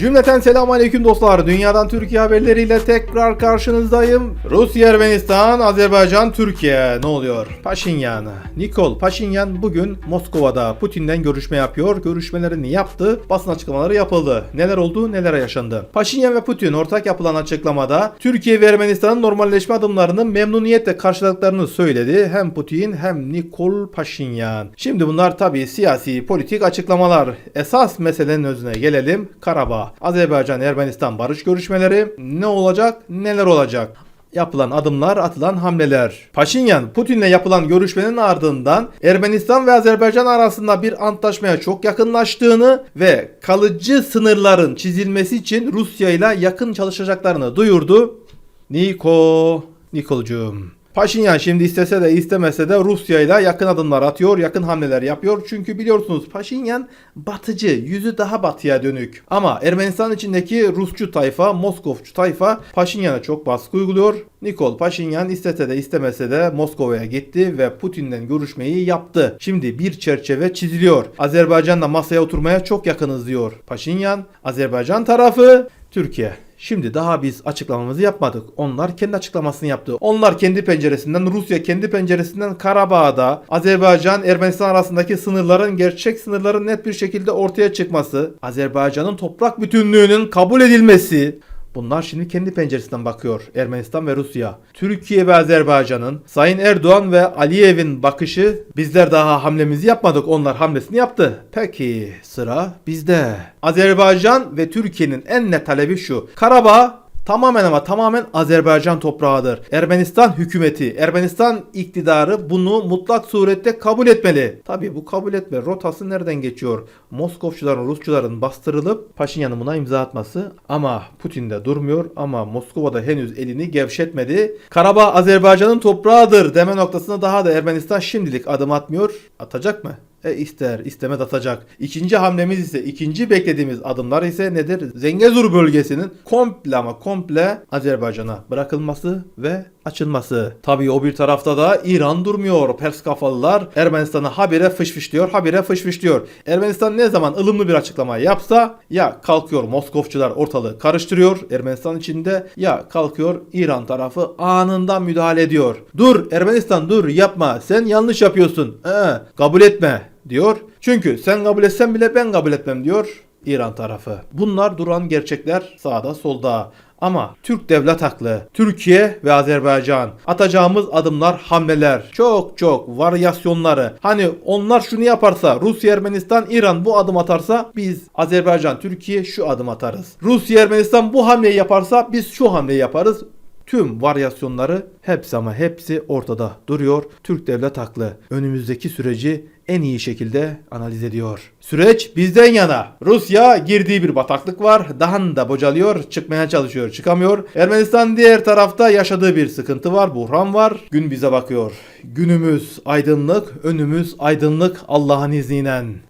Cümleten selamun aleyküm dostlar. Dünyadan Türkiye haberleriyle tekrar karşınızdayım. Rusya, Ermenistan, Azerbaycan, Türkiye. Ne oluyor? Paşinyan. Nikol Paşinyan bugün Moskova'da Putin'den görüşme yapıyor. Görüşmelerini yaptı. Basın açıklamaları yapıldı. Neler oldu, neler yaşandı? Paşinyan ve Putin ortak yapılan açıklamada Türkiye ve Ermenistan'ın normalleşme adımlarını memnuniyetle karşıladıklarını söyledi. Hem Putin hem Nikol Paşinyan. Şimdi bunlar tabii siyasi, politik açıklamalar. Esas meselenin özüne gelelim. Karabağ. Azerbaycan-Ermenistan barış görüşmeleri ne olacak, neler olacak? Yapılan adımlar, atılan hamleler. Paşinyan, Putin'le yapılan görüşmenin ardından Ermenistan ve Azerbaycan arasında bir antlaşmaya çok yakınlaştığını ve kalıcı sınırların çizilmesi için Rusya ile yakın çalışacaklarını duyurdu. Niko, Nikolcuğum. Paşinyan şimdi istese de istemese de Rusya ile yakın adımlar atıyor, yakın hamleler yapıyor. Çünkü biliyorsunuz Paşinyan batıcı, yüzü daha batıya dönük. Ama Ermenistan içindeki Rusçu tayfa, Moskovçu tayfa Paşinyan'a çok baskı uyguluyor. Nikol Paşinyan istese de istemese de Moskova'ya gitti ve Putin'le görüşmeyi yaptı. Şimdi bir çerçeve çiziliyor. Azerbaycan'la masaya oturmaya çok yakınız diyor. Paşinyan, Azerbaycan tarafı Türkiye. Şimdi daha biz açıklamamızı yapmadık. Onlar kendi açıklamasını yaptı. Onlar kendi penceresinden, Rusya kendi penceresinden Karabağ'da Azerbaycan Ermenistan arasındaki sınırların gerçek sınırların net bir şekilde ortaya çıkması, Azerbaycan'ın toprak bütünlüğünün kabul edilmesi, Bunlar şimdi kendi penceresinden bakıyor Ermenistan ve Rusya. Türkiye ve Azerbaycan'ın Sayın Erdoğan ve Aliyev'in bakışı bizler daha hamlemizi yapmadık onlar hamlesini yaptı. Peki sıra bizde. Azerbaycan ve Türkiye'nin en net talebi şu. Karabağ Tamamen ama tamamen Azerbaycan toprağıdır. Ermenistan hükümeti, Ermenistan iktidarı bunu mutlak surette kabul etmeli. Tabi bu kabul etme rotası nereden geçiyor? Moskovçuların, Rusçuların bastırılıp Paşinyan'ın buna imza atması ama Putin de durmuyor ama Moskova'da henüz elini gevşetmedi. Karabağ Azerbaycan'ın toprağıdır deme noktasına daha da Ermenistan şimdilik adım atmıyor. Atacak mı? E ister istemez atacak. İkinci hamlemiz ise ikinci beklediğimiz adımlar ise nedir? Zengezur bölgesinin komple ama komple Azerbaycan'a bırakılması ve açılması. Tabii o bir tarafta da İran durmuyor. Pers kafalılar Ermenistan'a habire fışfışlıyor, habire fışfışlıyor. Ermenistan ne zaman ılımlı bir açıklama yapsa ya kalkıyor Moskovçular ortalığı karıştırıyor Ermenistan içinde ya kalkıyor İran tarafı anında müdahale ediyor. Dur Ermenistan dur yapma sen yanlış yapıyorsun. Ee, kabul etme diyor. Çünkü sen kabul etsen bile ben kabul etmem diyor İran tarafı. Bunlar duran gerçekler sağda solda. Ama Türk devlet haklı. Türkiye ve Azerbaycan atacağımız adımlar, hamleler çok çok varyasyonları. Hani onlar şunu yaparsa Rusya, Ermenistan, İran bu adım atarsa biz Azerbaycan, Türkiye şu adım atarız. Rusya, Ermenistan bu hamleyi yaparsa biz şu hamleyi yaparız. Tüm varyasyonları hepsi ama hepsi ortada duruyor. Türk devlet haklı. Önümüzdeki süreci en iyi şekilde analiz ediyor. Süreç bizden yana. Rusya girdiği bir bataklık var. Daha da bocalıyor. Çıkmaya çalışıyor. Çıkamıyor. Ermenistan diğer tarafta yaşadığı bir sıkıntı var. Buhran var. Gün bize bakıyor. Günümüz aydınlık. Önümüz aydınlık Allah'ın izniyle.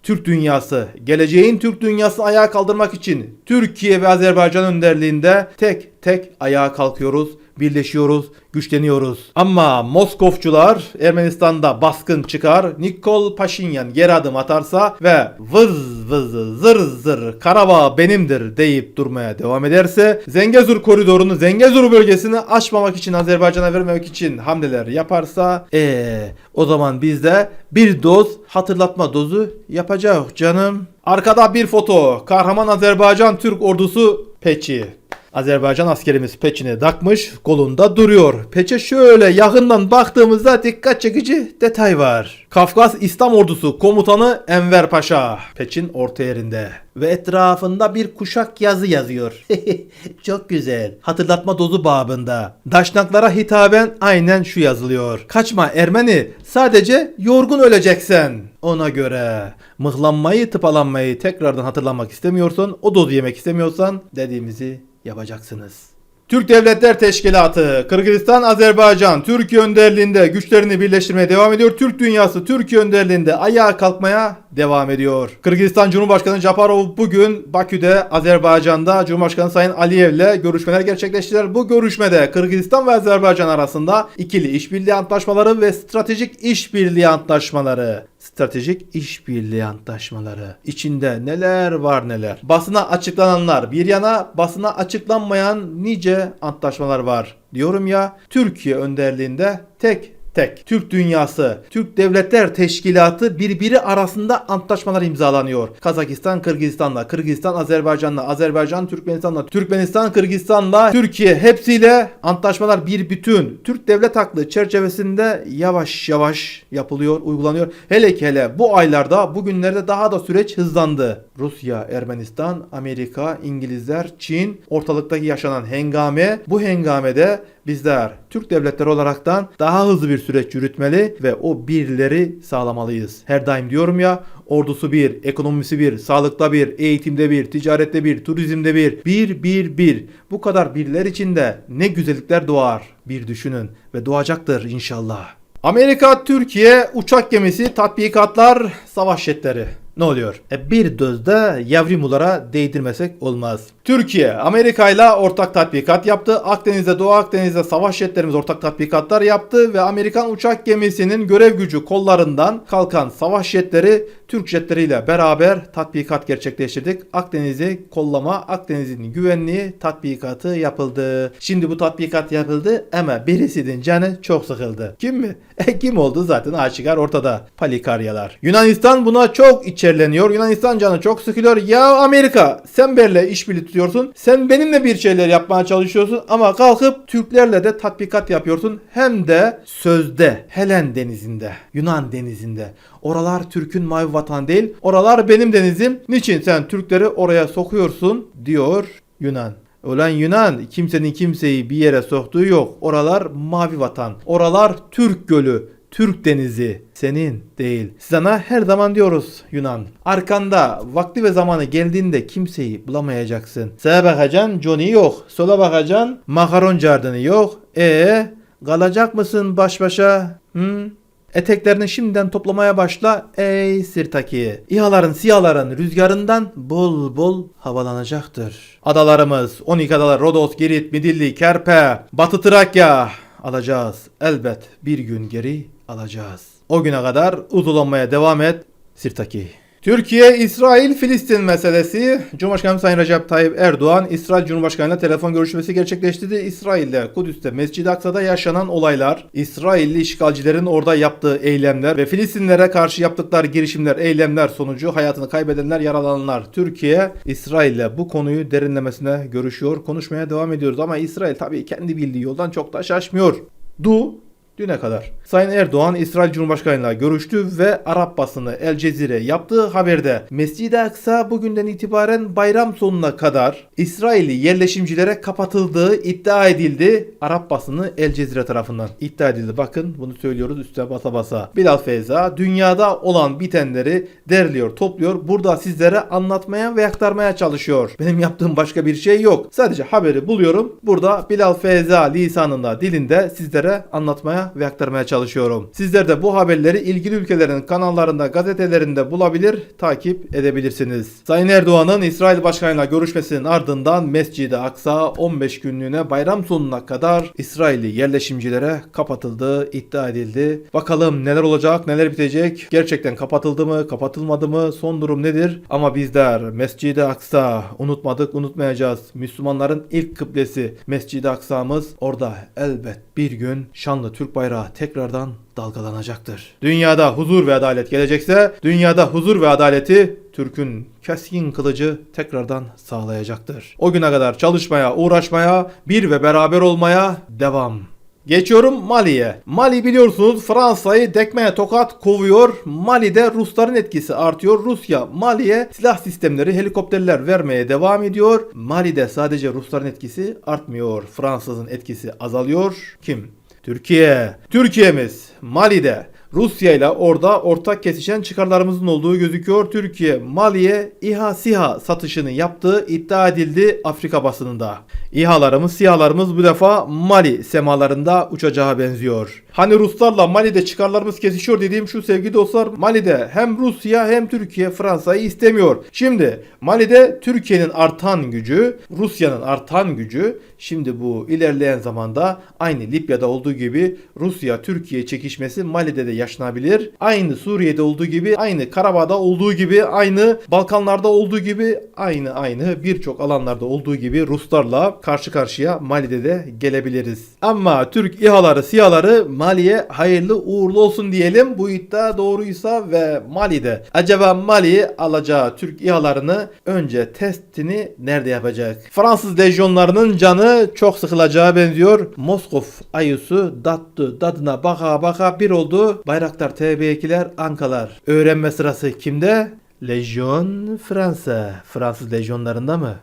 Türk dünyası. Geleceğin Türk dünyasını ayağa kaldırmak için Türkiye ve Azerbaycan önderliğinde tek tek ayağa kalkıyoruz birleşiyoruz, güçleniyoruz. Ama Moskovçular Ermenistan'da baskın çıkar, Nikol Paşinyan geri adım atarsa ve vız vız zır zır Karabağ benimdir deyip durmaya devam ederse Zengezur koridorunu Zengezur bölgesini açmamak için Azerbaycan'a vermemek için hamleler yaparsa ee o zaman biz de bir doz hatırlatma dozu yapacağız canım. Arkada bir foto. Kahraman Azerbaycan Türk ordusu peçi. Azerbaycan askerimiz peçine takmış, kolunda duruyor. Peçe şöyle yakından baktığımızda dikkat çekici detay var. Kafkas İslam Ordusu komutanı Enver Paşa. Peçin orta yerinde. Ve etrafında bir kuşak yazı yazıyor. Çok güzel. Hatırlatma dozu babında. Daşnaklara hitaben aynen şu yazılıyor. Kaçma Ermeni sadece yorgun öleceksen. Ona göre mıhlanmayı tıpalanmayı tekrardan hatırlamak istemiyorsan o dozu yemek istemiyorsan dediğimizi yapacaksınız. Türk Devletler Teşkilatı, Kırgızistan, Azerbaycan, Türkiye önderliğinde güçlerini birleştirmeye devam ediyor. Türk dünyası Türkiye önderliğinde ayağa kalkmaya devam ediyor. Kırgızistan Cumhurbaşkanı Japarov bugün Bakü'de, Azerbaycan'da Cumhurbaşkanı Sayın Aliyev'le görüşmeler gerçekleştirdiler. Bu görüşmede Kırgızistan ve Azerbaycan arasında ikili işbirliği antlaşmaları ve stratejik işbirliği antlaşmaları Stratejik işbirliği antlaşmaları. İçinde neler var neler. Basına açıklananlar bir yana, basına açıklanmayan nice antlaşmalar var. Diyorum ya, Türkiye önderliğinde tek tek Türk dünyası, Türk Devletler Teşkilatı birbiri arasında antlaşmalar imzalanıyor. Kazakistan Kırgızistan'la, Kırgızistan Azerbaycan'la, Azerbaycan Türkmenistan'la, Türkmenistan Kırgızistan'la, Türkiye hepsiyle antlaşmalar bir bütün. Türk devlet haklı çerçevesinde yavaş yavaş yapılıyor, uygulanıyor. Hele ki hele bu aylarda, bugünlerde daha da süreç hızlandı. Rusya, Ermenistan, Amerika, İngilizler, Çin, ortalıktaki yaşanan hengame, bu hengamede bizler Türk devletleri olaraktan daha hızlı bir süreç yürütmeli ve o birleri sağlamalıyız. Her daim diyorum ya ordusu bir, ekonomisi bir, sağlıkta bir, eğitimde bir, ticarette bir, turizmde bir, bir, bir, bir. Bu kadar birler içinde ne güzellikler doğar bir düşünün ve doğacaktır inşallah. Amerika, Türkiye, uçak gemisi, tatbikatlar, savaş jetleri. Ne oluyor? E bir dözde yavrimulara değdirmesek olmaz. Türkiye, Amerika ile ortak tatbikat yaptı. Akdeniz'de, Doğu Akdeniz'de savaş jetlerimiz ortak tatbikatlar yaptı ve Amerikan uçak gemisinin görev gücü kollarından kalkan savaş jetleri Türk jetleriyle beraber tatbikat gerçekleştirdik. Akdeniz'i kollama, Akdeniz'in güvenliği tatbikatı yapıldı. Şimdi bu tatbikat yapıldı ama birisinin canı çok sıkıldı. Kim mi? E kim oldu zaten aşikar ortada. Palikaryalar. Yunanistan buna çok içerleniyor. Yunanistan canı çok sıkılıyor. Ya Amerika sen benimle işbirliği tutuyorsun. Sen benimle bir şeyler yapmaya çalışıyorsun ama kalkıp Türklerle de tatbikat yapıyorsun. Hem de sözde Helen denizinde, Yunan denizinde. Oralar Türk'ün mavi vatan değil. Oralar benim denizim. Niçin sen Türkleri oraya sokuyorsun diyor Yunan. Ulan Yunan kimsenin kimseyi bir yere soktuğu yok. Oralar mavi vatan. Oralar Türk gölü. Türk denizi senin değil. Sana her zaman diyoruz Yunan. Arkanda vakti ve zamanı geldiğinde kimseyi bulamayacaksın. Sağa bakacaksın Johnny yok. Sola bakacaksın makaron cardını yok. E kalacak mısın baş başa? Hı? Eteklerini şimdiden toplamaya başla ey Sirtaki. İHA'ların siyaların rüzgarından bol bol havalanacaktır. Adalarımız 12 adalar Rodos, Girit, Midilli, Kerpe, Batı Trakya alacağız. Elbet bir gün geri alacağız. O güne kadar uzulanmaya devam et Sirtaki. Türkiye, İsrail, Filistin meselesi. Cumhurbaşkanı Sayın Recep Tayyip Erdoğan, İsrail Cumhurbaşkanı ile telefon görüşmesi gerçekleştirdi. İsrail'de, Kudüs'te, Mescid-i Aksa'da yaşanan olaylar, İsrailli işgalcilerin orada yaptığı eylemler ve Filistinlere karşı yaptıkları girişimler, eylemler sonucu hayatını kaybedenler, yaralananlar. Türkiye, İsrail'le bu konuyu derinlemesine görüşüyor, konuşmaya devam ediyoruz. Ama İsrail tabii kendi bildiği yoldan çok da şaşmıyor. Du düne kadar. Sayın Erdoğan İsrail Cumhurbaşkanıyla görüştü ve Arap basını El Cezire yaptığı haberde Mescid-i Aksa bugünden itibaren bayram sonuna kadar İsrailli yerleşimcilere kapatıldığı iddia edildi. Arap basını El Cezire tarafından iddia edildi. Bakın bunu söylüyoruz üstüne basa basa. Bilal Feyza dünyada olan bitenleri derliyor, topluyor. Burada sizlere anlatmaya ve aktarmaya çalışıyor. Benim yaptığım başka bir şey yok. Sadece haberi buluyorum. Burada Bilal Feyza lisanında, dilinde sizlere anlatmaya ve aktarmaya çalışıyorum. Sizler de bu haberleri ilgili ülkelerin kanallarında, gazetelerinde bulabilir, takip edebilirsiniz. Sayın Erdoğan'ın İsrail Başkanı'yla görüşmesinin ardından Mescid-i Aksa 15 günlüğüne bayram sonuna kadar İsrailli yerleşimcilere kapatıldığı iddia edildi. Bakalım neler olacak, neler bitecek? Gerçekten kapatıldı mı, kapatılmadı mı? Son durum nedir? Ama bizler Mescid-i Aksa unutmadık, unutmayacağız. Müslümanların ilk kıblesi Mescid-i Aksa'mız orada elbet bir gün şanlı Türk bayrağı tekrardan dalgalanacaktır. Dünyada huzur ve adalet gelecekse dünyada huzur ve adaleti Türk'ün keskin kılıcı tekrardan sağlayacaktır. O güne kadar çalışmaya, uğraşmaya, bir ve beraber olmaya devam. Geçiyorum Mali'ye. Mali biliyorsunuz Fransa'yı dekmeye tokat kovuyor. Mali'de Rusların etkisi artıyor. Rusya Mali'ye silah sistemleri, helikopterler vermeye devam ediyor. Mali'de sadece Rusların etkisi artmıyor. Fransızın etkisi azalıyor. Kim? Türkiye. Türkiye'miz Mali'de Rusya ile orada ortak kesişen çıkarlarımızın olduğu gözüküyor. Türkiye Mali'ye İHA SİHA satışını yaptığı iddia edildi Afrika basınında. İHA'larımız SİHA'larımız bu defa Mali semalarında uçacağı benziyor. Hani Ruslarla Mali'de çıkarlarımız kesişiyor dediğim şu sevgili dostlar Mali'de hem Rusya hem Türkiye Fransa'yı istemiyor. Şimdi Mali'de Türkiye'nin artan gücü, Rusya'nın artan gücü şimdi bu ilerleyen zamanda aynı Libya'da olduğu gibi Rusya Türkiye çekişmesi Mali'de de yaşanabilir. Aynı Suriye'de olduğu gibi, aynı Karabağ'da olduğu gibi, aynı Balkanlarda olduğu gibi, aynı aynı birçok alanlarda olduğu gibi Ruslarla karşı karşıya Mali'de de gelebiliriz. Ama Türk İHA'ları, SİHA'ları Mali'ye hayırlı uğurlu olsun diyelim. Bu iddia doğruysa ve Mali'de. Acaba Mali alacağı Türk İHA'larını önce testini nerede yapacak? Fransız lejyonlarının canı çok sıkılacağı benziyor. Moskov ayısı dattı dadına baka baka bir oldu. Bayraktar TB2'ler Ankalar. Öğrenme sırası kimde? Lejyon Fransa. Fransız lejyonlarında mı?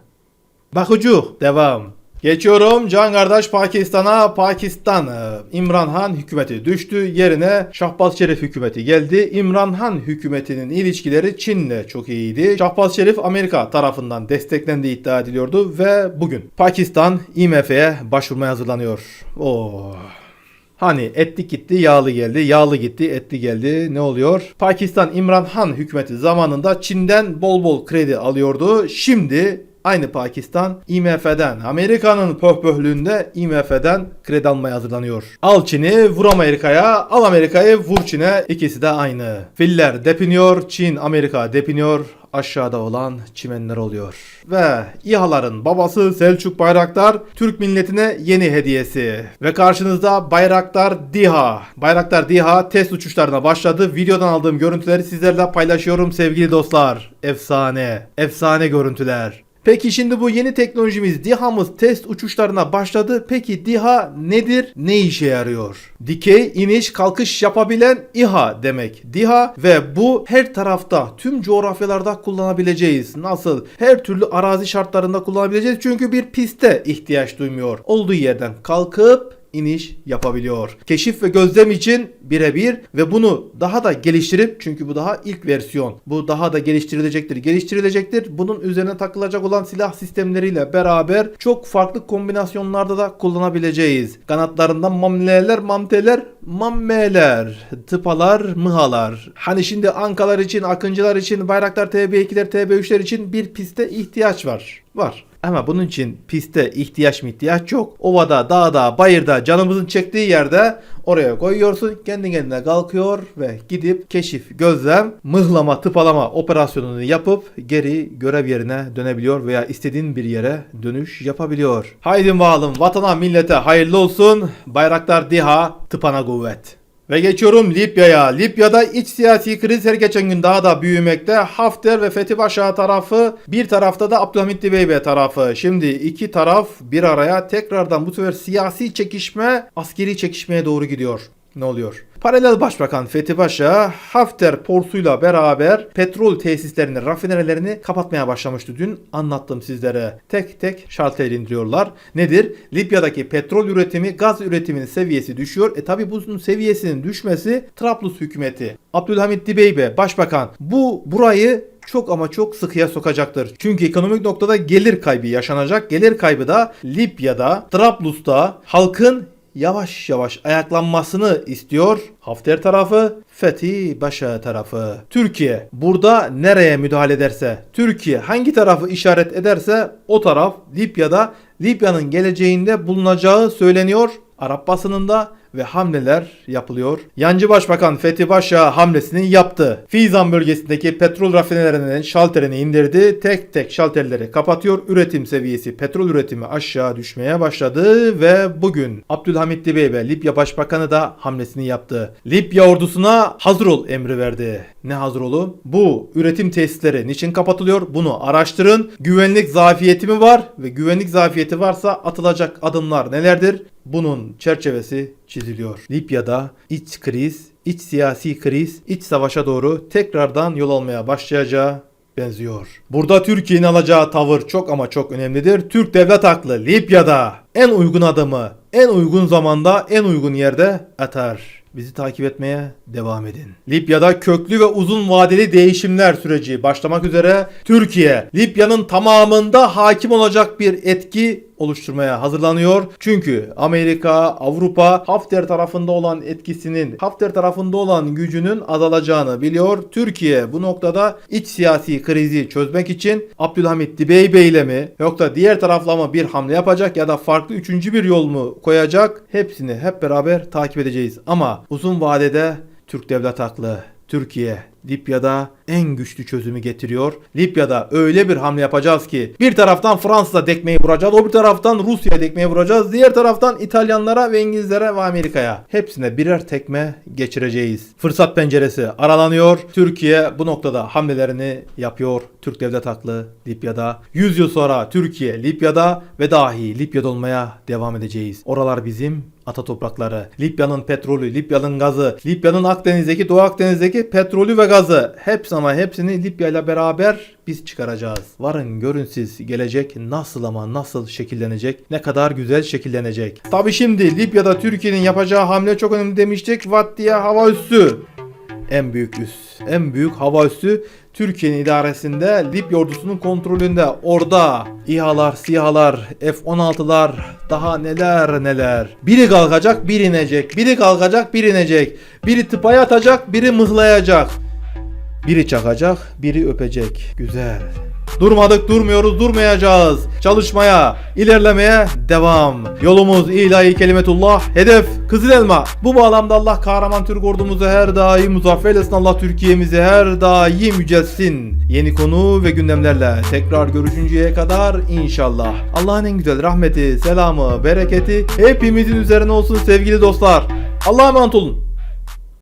Bakıcı devam. Geçiyorum Can kardeş Pakistan'a. Pakistan e, İmran Han hükümeti düştü. Yerine Şahbaz Şerif hükümeti geldi. İmran Han hükümetinin ilişkileri Çin'le çok iyiydi. Şahbaz Şerif Amerika tarafından desteklendiği iddia ediliyordu ve bugün Pakistan IMF'ye başvurmaya hazırlanıyor. Oh. Hani etli gitti yağlı geldi, yağlı gitti etli geldi ne oluyor? Pakistan İmran Han hükümeti zamanında Çin'den bol bol kredi alıyordu. Şimdi aynı Pakistan IMF'den Amerika'nın pöhpöhlüğünde IMF'den kredi almaya hazırlanıyor. Al Çin'i vur Amerika'ya, al Amerika'yı vur Çin'e ikisi de aynı. Filler depiniyor, Çin Amerika depiniyor aşağıda olan çimenler oluyor. Ve İHA'ların babası Selçuk Bayraktar Türk milletine yeni hediyesi. Ve karşınızda Bayraktar DİHA. Bayraktar DİHA test uçuşlarına başladı. Videodan aldığım görüntüleri sizlerle paylaşıyorum sevgili dostlar. Efsane. Efsane görüntüler. Peki şimdi bu yeni teknolojimiz DİHA'mız test uçuşlarına başladı. Peki DİHA nedir? Ne işe yarıyor? Dikey iniş kalkış yapabilen İHA demek. DİHA ve bu her tarafta tüm coğrafyalarda kullanabileceğiz. Nasıl? Her türlü arazi şartlarında kullanabileceğiz. Çünkü bir piste ihtiyaç duymuyor. Olduğu yerden kalkıp iniş yapabiliyor. Keşif ve gözlem için birebir ve bunu daha da geliştirip çünkü bu daha ilk versiyon. Bu daha da geliştirilecektir. Geliştirilecektir. Bunun üzerine takılacak olan silah sistemleriyle beraber çok farklı kombinasyonlarda da kullanabileceğiz. Kanatlarından mamleler, mamteler, mammeler, tıpalar, mıhalar. Hani şimdi Ankalar için, Akıncılar için, Bayraktar TB2'ler, TB3'ler için bir piste ihtiyaç var. Var. Ama bunun için piste ihtiyaç mı ihtiyaç yok. Ovada, dağda, bayırda canımızın çektiği yerde oraya koyuyorsun. Kendi kendine kalkıyor ve gidip keşif, gözlem, mıhlama, tıpalama operasyonunu yapıp geri görev yerine dönebiliyor veya istediğin bir yere dönüş yapabiliyor. Haydi bakalım vatana millete hayırlı olsun. Bayraktar DİHA tıpana kuvvet. Ve geçiyorum Libya'ya. Libya'da iç siyasi kriz her geçen gün daha da büyümekte. Hafter ve Fethi Paşa tarafı, bir tarafta da Abdülhamit Dibeybe tarafı. Şimdi iki taraf bir araya tekrardan bu sefer siyasi çekişme askeri çekişmeye doğru gidiyor. Ne oluyor? Paralel Başbakan Fethi Paşa Hafter porsuyla beraber petrol tesislerini, rafinerilerini kapatmaya başlamıştı. Dün anlattım sizlere. Tek tek şalter indiriyorlar. Nedir? Libya'daki petrol üretimi, gaz üretiminin seviyesi düşüyor. E tabi bunun seviyesinin düşmesi Trablus hükümeti. Abdülhamit Dibeybe Başbakan bu burayı çok ama çok sıkıya sokacaktır. Çünkü ekonomik noktada gelir kaybı yaşanacak. Gelir kaybı da Libya'da, Trablus'ta halkın yavaş yavaş ayaklanmasını istiyor. Hafter tarafı, Fethi Paşa tarafı. Türkiye burada nereye müdahale ederse, Türkiye hangi tarafı işaret ederse o taraf Libya'da Libya'nın geleceğinde bulunacağı söyleniyor. Arap basınında ve hamleler yapılıyor. Yancı Başbakan Fethi Paşa hamlesini yaptı. Fizan bölgesindeki petrol rafinelerinin şalterini indirdi. Tek tek şalterleri kapatıyor. Üretim seviyesi petrol üretimi aşağı düşmeye başladı ve bugün Abdülhamit Dibeybe Libya Başbakanı da hamlesini yaptı. Libya ordusuna hazır ol emri verdi. Ne hazır olu? Bu üretim tesisleri niçin kapatılıyor? Bunu araştırın. Güvenlik zafiyeti mi var? Ve güvenlik zafiyeti varsa atılacak adımlar nelerdir? Bunun çerçevesi çiziliyor. Libya'da iç kriz, iç siyasi kriz, iç savaşa doğru tekrardan yol almaya başlayacağı benziyor. Burada Türkiye'nin alacağı tavır çok ama çok önemlidir. Türk devlet haklı Libya'da en uygun adımı en uygun zamanda en uygun yerde atar. Bizi takip etmeye devam edin. Libya'da köklü ve uzun vadeli değişimler süreci başlamak üzere Türkiye, Libya'nın tamamında hakim olacak bir etki oluşturmaya hazırlanıyor. Çünkü Amerika, Avrupa Hafter tarafında olan etkisinin, Hafter tarafında olan gücünün azalacağını biliyor. Türkiye bu noktada iç siyasi krizi çözmek için Abdülhamit Dibeybe ile mi yoksa diğer tarafla mı bir hamle yapacak ya da farklı üçüncü bir yol mu koyacak? Hepsini hep beraber takip edeceğiz. Ama uzun vadede Türk devlet haklı. Türkiye Libya'da en güçlü çözümü getiriyor. Libya'da öyle bir hamle yapacağız ki bir taraftan Fransa'da dekmeyi vuracağız. O bir taraftan Rusya'ya dekmeyi vuracağız. Diğer taraftan İtalyanlara ve İngilizlere ve Amerika'ya. Hepsine birer tekme geçireceğiz. Fırsat penceresi aralanıyor. Türkiye bu noktada hamlelerini yapıyor. Türk devlet haklı Libya'da. 100 yıl sonra Türkiye Libya'da ve dahi Libya'da olmaya devam edeceğiz. Oralar bizim ata toprakları. Libya'nın petrolü, Libya'nın gazı, Libya'nın Akdeniz'deki, Doğu Akdeniz'deki petrolü ve gazı. Hepsi ama hepsini Libya ile beraber biz çıkaracağız. Varın görün siz gelecek nasıl ama nasıl şekillenecek, ne kadar güzel şekillenecek. Tabi şimdi Libya'da Türkiye'nin yapacağı hamle çok önemli demiştik. Vattiye hava üssü. En büyük üs, en büyük hava üssü Türkiye'nin idaresinde Libya ordusunun kontrolünde. Orada İHA'lar, SİHA'lar, F-16'lar daha neler neler. Biri kalkacak, biri inecek. Biri kalkacak, biri inecek. Biri tıpaya atacak, biri mıhlayacak. Biri çakacak, biri öpecek. Güzel. Durmadık, durmuyoruz, durmayacağız. Çalışmaya, ilerlemeye devam. Yolumuz ilahi kelimetullah. Hedef Kızıl Elma. Bu bağlamda Allah kahraman Türk ordumuzu her daim muzaffer eylesin. Allah Türkiye'mizi her daim yücelsin. Yeni konu ve gündemlerle tekrar görüşünceye kadar inşallah. Allah'ın en güzel rahmeti, selamı, bereketi hepimizin üzerine olsun sevgili dostlar. Allah'a emanet olun.